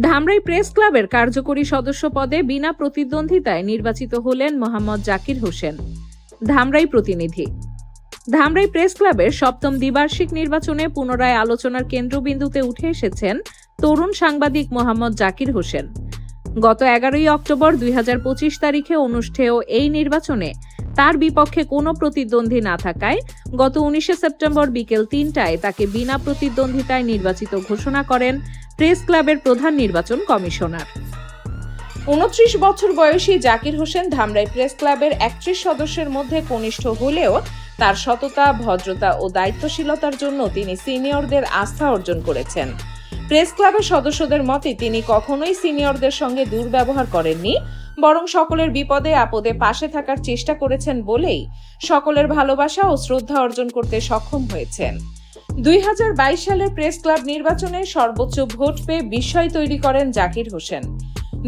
Dhamrai press ক্লাবের কার্যকরী সদস্য পদে বিনা প্রতিদ্বন্দ্বিতায় নির্বাচিত হলেন মোহাম্মদ জাকির হোসেন, ধামরাই প্রতিনিধি। ধামরাই প্রেস ক্লাবের সপ্তম দ্বিবার্ষিক নির্বাচনে পুনরায় আলোচনার কেন্দ্রবিন্দুতে উঠে এসেছেন তরুণ সাংবাদিক মোহাম্মদ জাকির হোসেন। গত এগারোই অক্টোবর দুই হাজার পঁচিশ তারিখে অনুষ্ঠেয় এই নির্বাচনে তার বিপক্ষে কোনো প্রতিদ্বন্দ্বী না থাকায় গত উনিশে সেপ্টেম্বর বিকেল তিনটায় তাকে বিনা প্রতিদ্বন্দ্বিতায় নির্বাচিত ঘোষণা করেন প্রেস ক্লাবের প্রধান নির্বাচন কমিশনার। উনত্রিশ বছর বয়সী জাকির হোসেন ধামরাই প্রেস ক্লাবের একত্রিশ সদস্যের মধ্যে কনিষ্ঠ হলেও তার সততা, ভদ্রতা ও দায়িত্বশীলতার জন্য তিনি সিনিয়রদের আস্থা অর্জন করেছেন। প্রেস ক্লাবের সদস্যদের মতে, তিনি কখনোই সিনিয়রদের সঙ্গে দুর্ব্যবহার করেননি, বরং সকলের বিপদে আপদে পাশে থাকার চেষ্টা করেছেন বলেই সকলের ভালোবাসা ও শ্রদ্ধা অর্জন করতে সক্ষম হয়েছেন। দুই সালের প্রেস ক্লাব নির্বাচনে সর্বোচ্চ ভোট পেয়ে বিস্ময় তৈরি করেন জাকির হোসেন।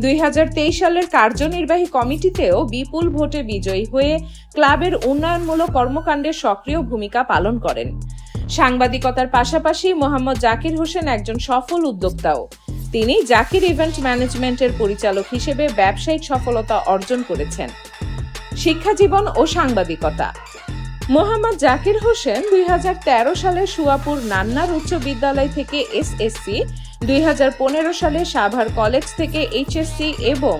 দুই হাজার তেইশ সালের কার্যনির্বাহী কমিটিতেও বিপুল ভোটে বিজয়ী হয়ে ক্লাবের উন্নয়নমূলক কর্মকাণ্ডে সক্রিয় ভূমিকা পালন করেন। সাংবাদিকতার পাশাপাশি মোহাম্মদ জাকির হোসেন একজন সফল উদ্যোক্তাও। তিনি জাকির ইভেন্ট ম্যানেজমেন্টের পরিচালক হিসেবে ব্যবসায়িক সফলতা অর্জন করেছেন। শিক্ষা জীবন ও সাংবাদিকতা। মোহাম্মদ জাকির হোসেন দুই হাজার তেরো সালে সুয়াপুর নান্নার উচ্চ বিদ্যালয় থেকে এসএসসি দুই হাজার পনেরো সালে সাভার কলেজ থেকে এইচএসসি এবং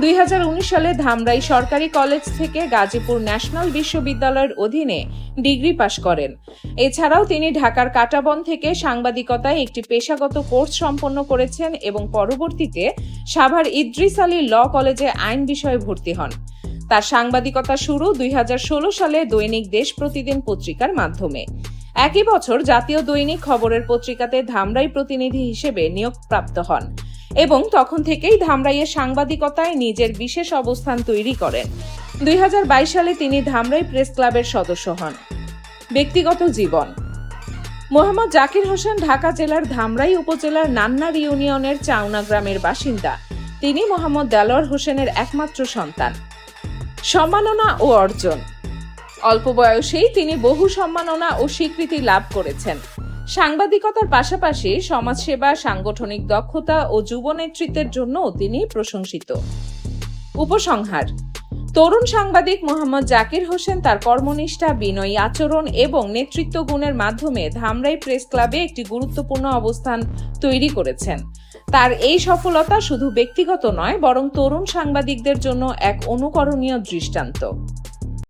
দুই হাজার উনিশ সালে ধামরাই সরকারি কলেজ থেকে গাজীপুর ন্যাশনাল বিশ্ববিদ্যালয়ের অধীনে ডিগ্রি পাশ করেন। এছাড়াও তিনি ঢাকার কাটাবন থেকে সাংবাদিকতায় একটি পেশাগত কোর্স সম্পন্ন করেছেন এবং পরবর্তীতে সাভার ইদ্রিস আলী ল কলেজে আইন বিষয়ে ভর্তি হন। তার সাংবাদিকতা শুরু দুই হাজার ষোলো সালে দৈনিক দেশ প্রতিদিন পত্রিকার মাধ্যমে। একই বছর জাতীয় দৈনিক খবরের পত্রিকাতে ধামরাই প্রতিনিধি হিসেবে নিয়োগপ্রাপ্ত হন এবং তখন থেকেই ধামরাইয়ের সাংবাদিকতায় নিজের বিশেষ অবস্থান তৈরি করেন। দুই হাজার বাইশ সালে তিনি ধামরাই প্রেস ক্লাবের সদস্য হন। ব্যক্তিগত জীবন। মোহাম্মদ জাকির হোসেন ঢাকা জেলার ধামরাই উপজেলার নান্নার ইউনিয়নের চাউনা গ্রামের বাসিন্দা। তিনি মোহাম্মদ দেলোয়ার হোসেনের একমাত্র সন্তান। সম্মাননা ও অর্জন। অল্প বয়সেই তিনি বহু সম্মাননা ও স্বীকৃতি লাভ করেছেন। সাংবাদিকতার পাশাপাশি সমাজসেবা, সাংগঠনিক দক্ষতা ও যুব নেতৃত্বের জন্য তিনি প্রশংসিত। উপসংহার। তরুণ সাংবাদিক মোহাম্মদ জাকির হোসেন তার কর্মনিষ্ঠা, বিনয়ী আচরণ এবং নেতৃত্ব গুণের মাধ্যমে ধামরাই প্রেস ক্লাবে একটি গুরুত্বপূর্ণ অবস্থান তৈরি করেছেন। তার এই সফলতা শুধু ব্যক্তিগত নয় বরং তরুণ সাংবাদিকদের জন্য এক অনুকরণীয় দৃষ্টান্ত।